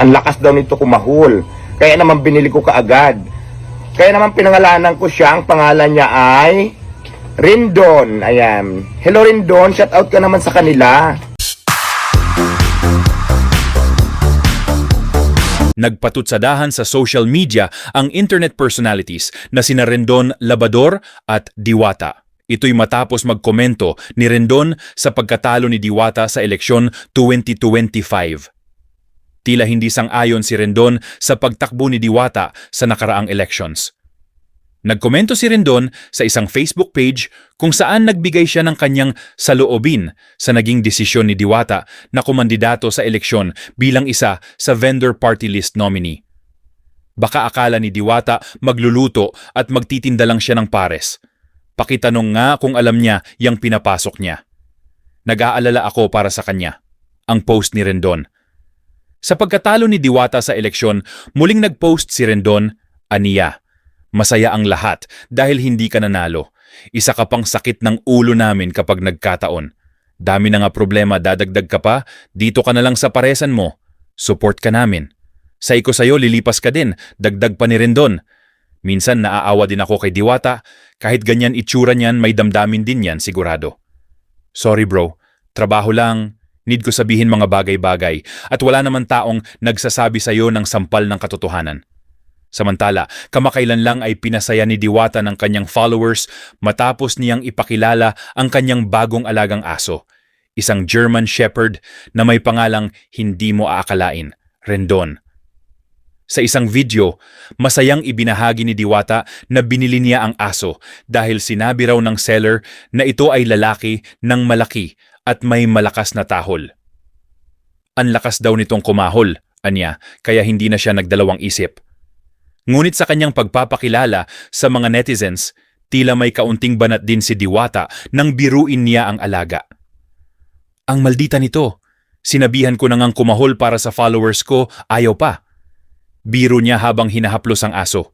ang lakas daw nito kumahol. Kaya naman binili ko kaagad. Kaya naman pinangalanan ko siya, ang pangalan niya ay Rindon. Ayan. Hello Rindon, shout out ka naman sa kanila. Nagpatutsadahan sa social media ang internet personalities na sina Rendon Labador at Diwata. Ito'y matapos magkomento ni Rendon sa pagkatalo ni Diwata sa eleksyon 2025. Tila hindi sang-ayon si Rendon sa pagtakbo ni Diwata sa nakaraang elections. Nagkomento si Rendon sa isang Facebook page kung saan nagbigay siya ng kanyang saloobin sa naging desisyon ni Diwata na kumandidato sa eleksyon bilang isa sa vendor party list nominee. Baka akala ni Diwata magluluto at magtitinda lang siya ng pares. Pakitanong nga kung alam niya yung pinapasok niya. Nag-aalala ako para sa kanya. Ang post ni Rendon. Sa pagkatalo ni Diwata sa eleksyon, muling nag-post si Rendon, Aniya. Masaya ang lahat dahil hindi ka nanalo. Isa ka pang sakit ng ulo namin kapag nagkataon. Dami na nga problema, dadagdag ka pa, dito ka na lang sa paresan mo. Support ka namin. Say ko sa'yo, lilipas ka din, dagdag pa ni Rendon. Minsan naaawa din ako kay Diwata, kahit ganyan itsura niyan, may damdamin din yan sigurado. Sorry bro, trabaho lang, need ko sabihin mga bagay-bagay, at wala naman taong nagsasabi sa'yo ng sampal ng katotohanan. Samantala, kamakailan lang ay pinasaya ni Diwata ng kanyang followers matapos niyang ipakilala ang kanyang bagong alagang aso, isang German Shepherd na may pangalang hindi mo aakalain, Rendon. Sa isang video, masayang ibinahagi ni Diwata na binili niya ang aso dahil sinabi raw ng seller na ito ay lalaki ng malaki at may malakas na tahol. Ang lakas daw nitong kumahol, anya, kaya hindi na siya nagdalawang isip. Ngunit sa kanyang pagpapakilala sa mga netizens, tila may kaunting banat din si Diwata nang biruin niya ang alaga. Ang maldita nito, sinabihan ko na kumahol para sa followers ko, ayaw pa. Biro niya habang hinahaplos ang aso.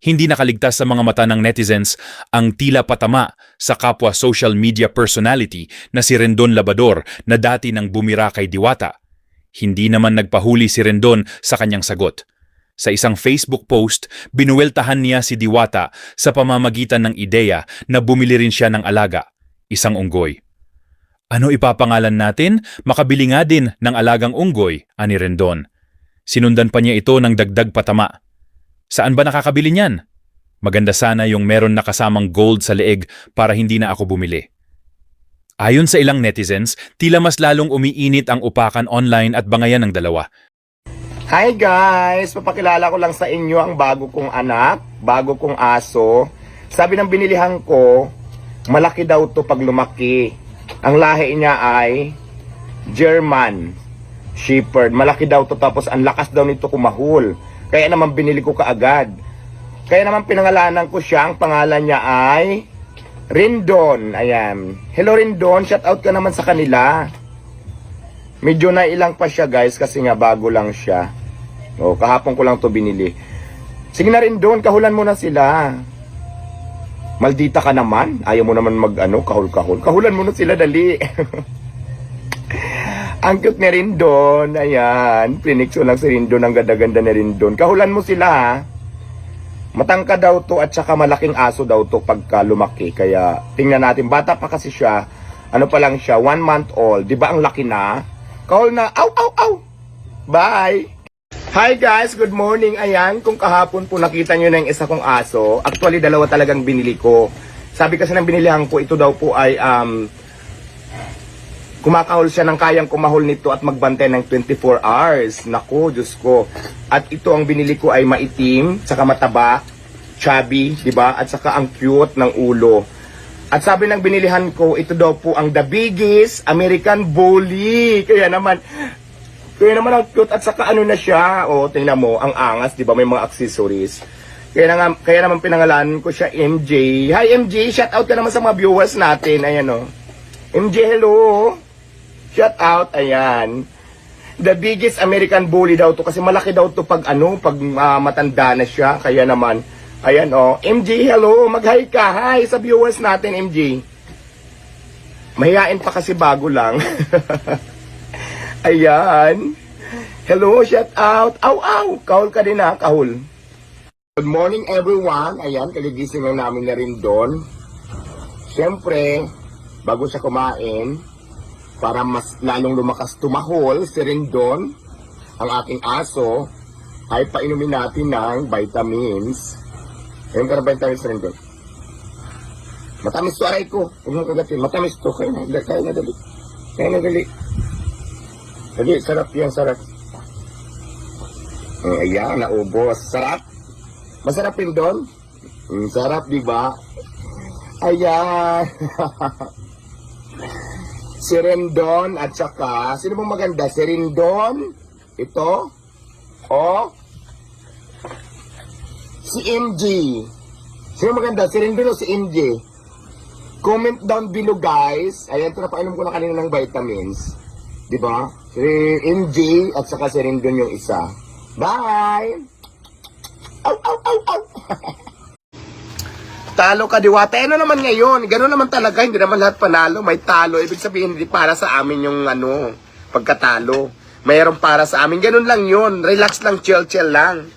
Hindi nakaligtas sa mga mata ng netizens ang tila patama sa kapwa social media personality na si Rendon Labador na dati nang bumira kay Diwata. Hindi naman nagpahuli si Rendon sa kanyang sagot. Sa isang Facebook post, binuweltahan niya si Diwata sa pamamagitan ng ideya na bumili rin siya ng alaga, isang unggoy. Ano ipapangalan natin? Makabili nga din ng alagang unggoy, ani Rendon. Sinundan pa niya ito ng dagdag patama. Saan ba nakakabili niyan? Maganda sana yung meron na kasamang gold sa leeg para hindi na ako bumili. Ayon sa ilang netizens, tila mas lalong umiinit ang upakan online at bangayan ng dalawa. Hi guys! Papakilala ko lang sa inyo ang bago kong anak, bago kong aso. Sabi ng binilihan ko, malaki daw to pag lumaki. Ang lahi niya ay German Shepherd. Malaki daw to tapos ang lakas daw nito kumahol. Kaya naman binili ko kaagad. Kaya naman pinangalanan ko siya, ang pangalan niya ay Rindon. Ayan. Hello Rindon, shout out ka naman sa kanila. Medyo na ilang pa siya guys kasi nga bago lang siya. O, kahapon ko lang to binili. Sige na rin doon, kahulan mo na sila. Maldita ka naman. Ayaw mo naman mag ano, kahul-kahul. Kahulan mo na sila, dali. Ang cute ni Rindon. Ayan. Plinixo lang si Rindon. Ang ganda-ganda ni Rindon. Kahulan mo sila, ha? Matangka daw to at saka malaking aso daw to pagka lumaki. Kaya tingnan natin. Bata pa kasi siya. Ano pa lang siya? One month old. Di ba ang laki na? Kahul na. Aw, aw, aw. Bye. Hi guys, good morning. Ayan, kung kahapon po nakita nyo na yung isa kong aso, actually dalawa talagang binili ko. Sabi kasi ng binilihan ko, ito daw po ay um, kumakahol siya ng kayang kumahol nito at magbantay ng 24 hours. Nako, Diyos ko. At ito ang binili ko ay maitim, saka mataba, chubby, di ba? At saka ang cute ng ulo. At sabi ng binilihan ko, ito daw po ang the biggest American Bully. Kaya naman, kaya naman ang cute at saka ano na siya. O, tingnan mo, ang angas, di ba? May mga accessories. Kaya, na nga, kaya naman pinangalan ko siya MJ. Hi MJ, shout out ka naman sa mga viewers natin. Ayan o. MJ, hello. Shout out, ayan. The biggest American bully daw to kasi malaki daw to pag ano, pag ah, matanda na siya. Kaya naman, ayan o. MJ, hello. Mag-hi ka. Hi sa viewers natin, MJ. Mahihain pa kasi bago lang. Ayan. Hello, shout out. Aw, aw. Kahol ka din ha, kahol. Good morning everyone. Ayan, kagigising lang namin na rin doon. Siyempre, bago siya kumain, para mas lalong lumakas tumahol, si Rendon, ang aking aso, ay painumin natin ng vitamins. Ayun ka vitamins, Rendon. Matamis to aray ko. Huwag mong kagatin. Matamis to. Kaya na, kaya na dali. Kaya na dali. Dali, sarap yan, sarap. Mm, ayan, naubos. Sarap. Masarap rin doon. Mm, sarap, di ba? Ayan. si Rendon at saka, sino bang maganda? Si Rendon, ito, o si MG. Sino maganda? Si Rendon o si MG? Comment down below guys. Ayan, ito napainom ko na kanina ng vitamins. Di ba? Si MG at saka si Rendon yung isa. Bye! Aw, aw, aw, aw! Talo ka diwata. Eh, ano naman ngayon? Ganun naman talaga. Hindi naman lahat panalo. May talo. Ibig sabihin, hindi para sa amin yung ano, pagkatalo. Mayroon para sa amin. Ganun lang yun. Relax lang, chill, chill lang.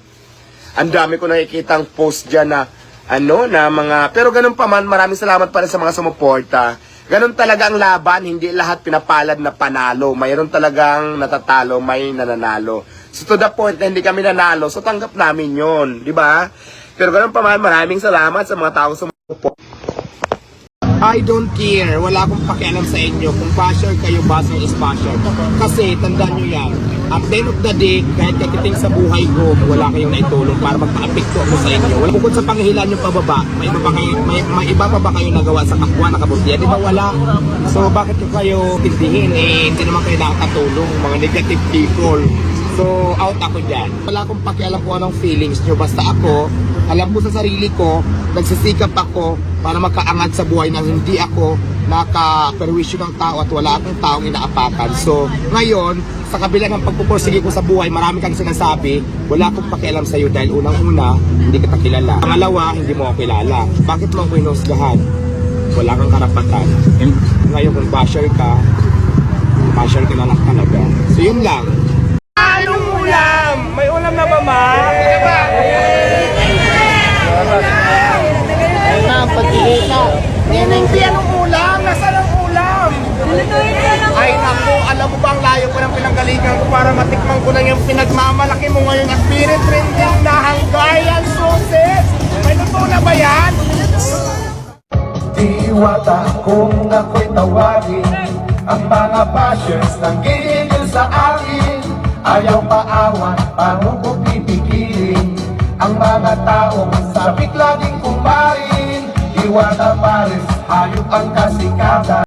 Ang dami ko nakikitang post dyan na ano, na mga, pero ganun pa man, maraming salamat pa rin sa mga sumuporta. Ganun talaga ang laban, hindi lahat pinapalad na panalo. Mayroon talagang natatalo, may nananalo. So to the point na hindi kami nanalo, so tanggap namin yon di ba? Pero ganun pa man, maraming salamat sa mga taong sumuporta. I don't care. Wala akong pakialam sa inyo kung basher kayo, basher is basher. Kasi, tandaan nyo yan, at the end of the day, kahit katiting sa buhay ko, wala kayong naitulong para magpa-apekto ako sa inyo. Wala bukod sa panghihilan yung pababa, may iba, pa kayo, may, may iba pa ba kayo nagawa sa kapwa na kabutihan? Di ba wala? So, bakit ko kayo tindihin? Eh, hindi naman kayo nakakatulong, mga negative people. So, out ako dyan. Wala akong pakialam kung anong feelings nyo. Basta ako, alam ko sa sarili ko, nagsisikap ako para makaangat sa buhay na hindi ako nakaperwisyo ng tao at wala akong taong inaapakan. So, ngayon, sa kabila ng pagpupursige ko sa buhay, marami kang sinasabi, wala akong pakialam sa iyo dahil unang-una, hindi kita kilala. Pangalawa, hindi mo ako kilala. Bakit mo ako inusgahan? Wala kang karapatan. And ngayon, kung basher ka, basher ka na lang talaga. So, yun lang. Ulam na ba, ma? na pagkikita. Nining di anong ulam? Nasaan ang ulam? Ay naku, alam mo ba ang layo ko ng pinanggalingan ko para matikman ko lang yung pinagmamalaki mo ngayon at spirit trending na hanggayan susis. May luto na ba yan? Diwata kung ako'y tawagin Ang mga bashers nang gigil sa akin Ayaw paawat, paano ko pipigilin Ang mga taong sabik laging kumain Diwata pares, hayop ang kasikatan